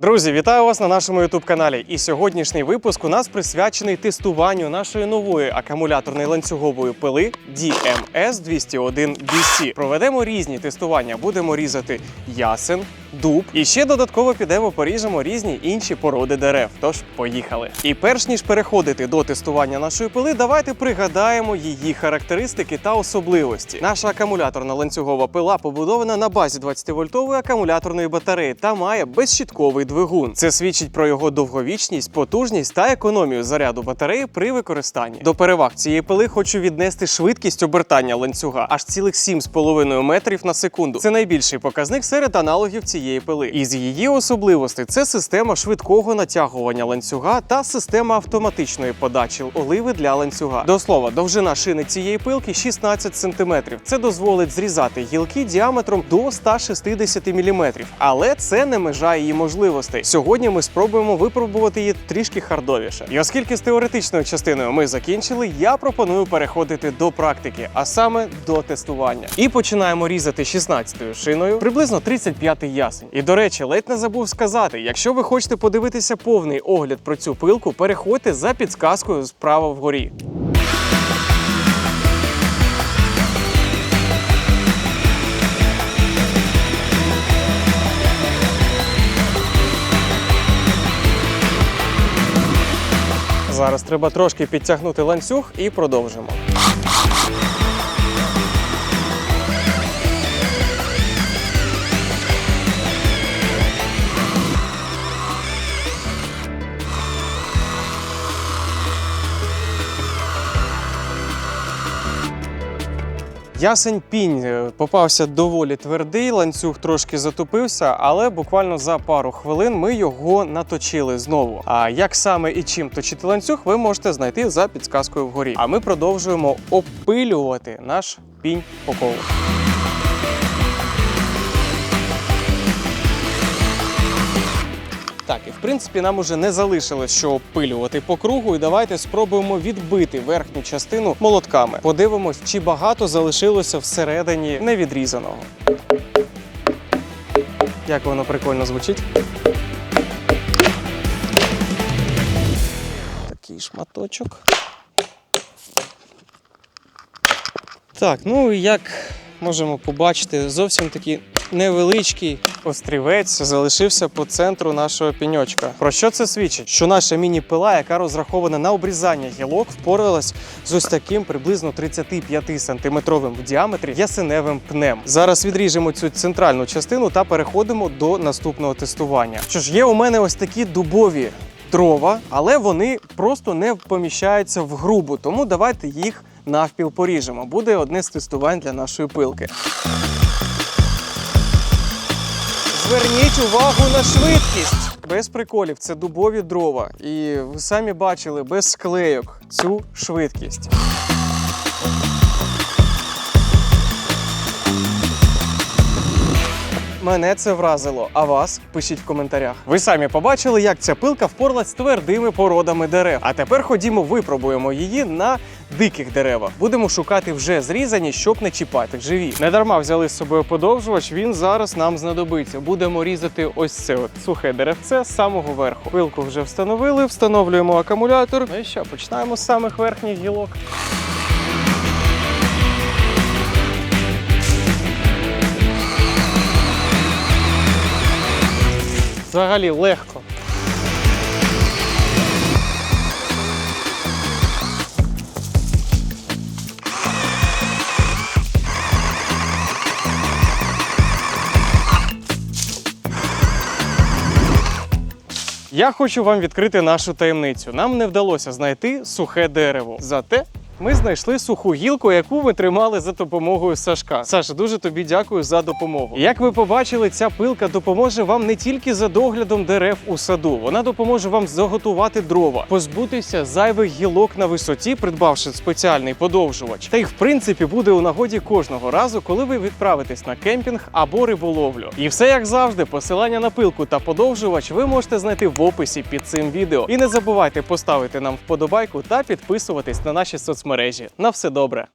Друзі, вітаю вас на нашому youtube каналі. І сьогоднішній випуск у нас присвячений тестуванню нашої нової акумуляторної ланцюгової пили DMS 201 BC. Проведемо різні тестування. Будемо різати ясен, дуб і ще додатково підемо поріжемо різні інші породи дерев. Тож поїхали. І перш ніж переходити до тестування нашої пили, давайте пригадаємо її характеристики та особливості. Наша акумуляторна ланцюгова пила побудована на базі 20-вольтової акумуляторної батареї та має безщітковий двигун. Це свідчить про його довговічність, потужність та економію заряду батареї при використанні. До переваг цієї пили хочу віднести швидкість обертання ланцюга аж цілих 7,5 метрів на секунду. Це найбільший показник серед аналогів цієї пили. Із її особливостей це система швидкого натягування ланцюга та система автоматичної подачі оливи для ланцюга. До слова, довжина шини цієї пилки 16 см. Це дозволить зрізати гілки діаметром до 160 мм. Але це не межа її можливостей. Сьогодні ми спробуємо випробувати її трішки хардовіше. І оскільки з теоретичною частиною ми закінчили, я пропоную переходити до практики, а саме до тестування. І починаємо різати 16-ю шиною, приблизно 35-й ясень. І до речі, ледь не забув сказати: якщо ви хочете подивитися повний огляд про цю пилку, переходьте за підсказкою справа вгорі. Зараз треба трошки підтягнути ланцюг і продовжимо. Ясень пінь е, попався доволі твердий, ланцюг трошки затупився, але буквально за пару хвилин ми його наточили знову. А як саме і чим точити ланцюг, ви можете знайти за підсказкою вгорі. А ми продовжуємо опилювати наш пінь по. Так, і в принципі нам уже не залишилось що опилювати по кругу. І давайте спробуємо відбити верхню частину молотками. Подивимось, чи багато залишилося всередині невідрізаного. Як воно прикольно звучить. Такий шматочок. Так, ну і як можемо побачити, зовсім такий невеличкий острівець залишився по центру нашого піньочка. Про що це свідчить? Що наша міні-пила, яка розрахована на обрізання гілок, впоралась з ось таким приблизно 35 сантиметровим в діаметрі ясеневим пнем. Зараз відріжемо цю центральну частину та переходимо до наступного тестування. Що ж, є у мене ось такі дубові дрова, але вони просто не поміщаються в грубу, тому давайте їх навпіл поріжемо. Буде одне з тестувань для нашої пилки. Зверніть увагу на швидкість. Без приколів, це дубові дрова. І ви самі бачили без склейок цю швидкість. Мене це вразило. А вас пишіть в коментарях. Ви самі побачили, як ця пилка впоралась з твердими породами дерев. А тепер ходімо, випробуємо її на диких деревах. Будемо шукати вже зрізані, щоб не чіпати живі. Не дарма взяли з собою подовжувач. Він зараз нам знадобиться. Будемо різати ось це от сухе деревце з самого верху. Пилку вже встановили, встановлюємо акумулятор. Ну і що, починаємо з самих верхніх гілок. Взагалі легко. Я хочу вам відкрити нашу таємницю. Нам не вдалося знайти сухе дерево. Зате ми знайшли суху гілку, яку ми тримали за допомогою Сашка. Саша, дуже тобі дякую за допомогу. Як ви побачили, ця пилка допоможе вам не тільки за доглядом дерев у саду, вона допоможе вам заготувати дрова, позбутися зайвих гілок на висоті, придбавши спеціальний подовжувач. Та й в принципі буде у нагоді кожного разу, коли ви відправитесь на кемпінг або риболовлю. І все як завжди, посилання на пилку та подовжувач ви можете знайти в описі під цим відео. І не забувайте поставити нам вподобайку та підписуватись на наші соцмережі. На все добре.